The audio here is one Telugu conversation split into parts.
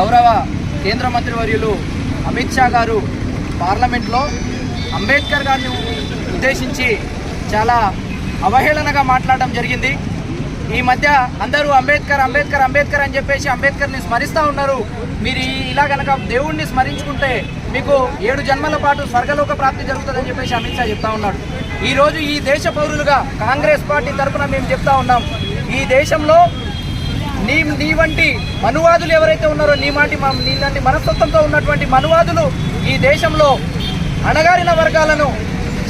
గౌరవ కేంద్ర మంత్రి వర్యులు అమిత్ షా గారు పార్లమెంట్లో అంబేద్కర్ గారిని ఉద్దేశించి చాలా అవహేళనగా మాట్లాడడం జరిగింది. ఈ మధ్య అందరూ అంబేద్కర్ అంబేద్కర్ అంబేద్కర్ అని చెప్పేసి అంబేద్కర్ని స్మరిస్తూ ఉన్నారు. మీరు ఇలా కనుక దేవుణ్ణి స్మరించుకుంటే మీకు ఏడు జన్మల పాటు స్వర్గలోక ప్రాప్తి జరుగుతుందని చెప్పేసి అమిత్ షా చెప్తా ఉన్నాడు. ఈరోజు ఈ దేశ పౌరులుగా కాంగ్రెస్ పార్టీ తరఫున మేము చెప్తా ఉన్నాం. ఈ దేశంలో నీ నీ వంటి మనువాదులు ఎవరైతే ఉన్నారో నీ మాటి మ- నీలాంటి మనస్తత్వంతో ఉన్నటువంటి మనువాదులు ఈ దేశంలో అణగారిన వర్గాలను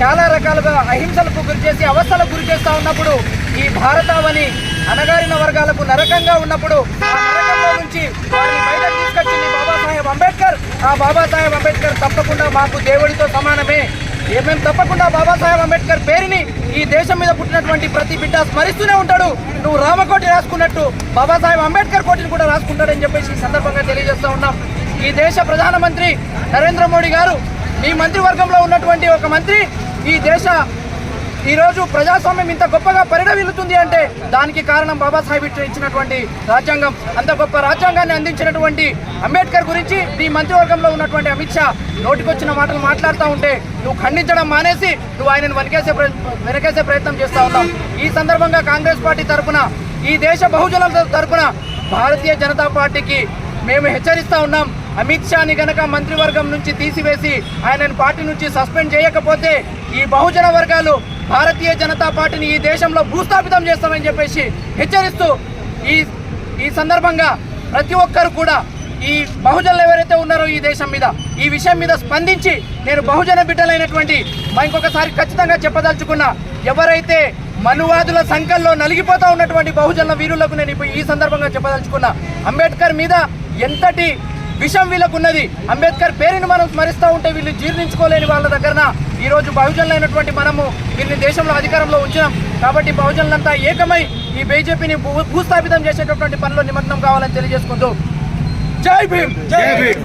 చాలా రకాలుగా అహింసలకు గురి చేసి అవస్థలకు గురి చేస్తూ ఉన్నప్పుడు ఈ భారతావని అణగారిన వర్గాలకు నరకంగా ఉన్నప్పుడు ఆ నరకంలో నుంచి వారిని బయటకు తీసుకొచ్చింది బాబాసాహెబ్ అంబేద్కర్. ఆ బాబాసాహెబ్ అంబేద్కర్ తప్పకుండా మాకు దేవుడితో సమానమే. మేము తప్పకుండా బాబాసాహెబ్ అంబేద్కర్ పేరుని ఈ దేశం మీద పుట్టినటువంటి ప్రతి బిడ్డ స్మరిస్తూనే ఉంటాడు. నువ్వు రామకోటి రాసుకున్నట్టు బాబాసాహెబ్ అంబేద్కర్ కోటిని కూడా రాసుకుంటాడని చెప్పేసి ఈ సందర్భంగా తెలియజేస్తూ ఉన్నాం. ఈ దేశ ప్రధానమంత్రి నరేంద్ర మోడీ గారు మీ మంత్రివర్గంలో ఉన్నటువంటి ఒక మంత్రి ఈ దేశ ఈరోజు ప్రజాస్వామ్యం ఇంత గొప్పగా పరిణమిల్లుతుంది అంటే దానికి కారణం బాబాసాహెబ్ ఇచ్చినటువంటి రాజ్యాంగం. అంత గొప్ప రాజ్యాంగాన్ని అందించినటువంటి అంబేద్కర్ గురించి ఈ మంత్రివర్గంలో ఉన్నటువంటి అమిత్ షా నోటికొచ్చిన మాటలు మాట్లాడుతూ ఉంటే నువ్వు ఖండించడం మానేసి నువ్వు ఆయనను వెనకేసే వెనకేసే ప్రయత్నం చేస్తూ ఉన్నావు. ఈ సందర్భంగా కాంగ్రెస్ పార్టీ తరపున ఈ దేశ బహుజనుల తరఫున భారతీయ జనతా పార్టీకి మేము హెచ్చరిస్తూ ఉన్నాం. అమిత్ షాని గనక మంత్రివర్గం నుంచి తీసివేసి ఆయనను పార్టీ నుంచి సస్పెండ్ చేయకపోతే ఈ బహుజన వర్గాలు భారతీయ జనతా పార్టీని ఈ దేశంలో భూస్థాపితం చేస్తామని చెప్పేసి హెచ్చరిస్తూ ఈ ఈ సందర్భంగా ప్రతి ఒక్కరు కూడా ఈ బహుజనులు ఎవరైతే ఉన్నారో ఈ దేశం మీద ఈ విషయం మీద స్పందించి నేను బహుజన బిడ్డలైనటువంటి మా ఇంకొకసారి ఖచ్చితంగా చెప్పదలుచుకున్న ఎవరైతే మనువాదుల సంఖ్యలో నలిగిపోతా ఉన్నటువంటి బహుజనుల వీరులకు నేను ఇప్పుడు ఈ సందర్భంగా చెప్పదలుచుకున్నా అంబేద్కర్ మీద ఎంతటి విషం వీళ్ళకు ఉన్నది అంబేద్కర్ పేరుని మనం స్మరిస్తూ ఉంటే వీళ్ళు జీర్ణించుకోలేని వాళ్ళ దగ్గర ఈ రోజు బహుజనులైనటువంటి మనము వీళ్ళని దేశంలో అధికారంలో ఉంచినాం. కాబట్టి బహుజనులంతా ఏకమై ఈ బీజేపీని భూ భూస్థాపితం చేసేటటువంటి పనిలో నిమగ్నం కావాలని తెలియజేసుకుంటూ. జై భీమ్! జై భీమ్!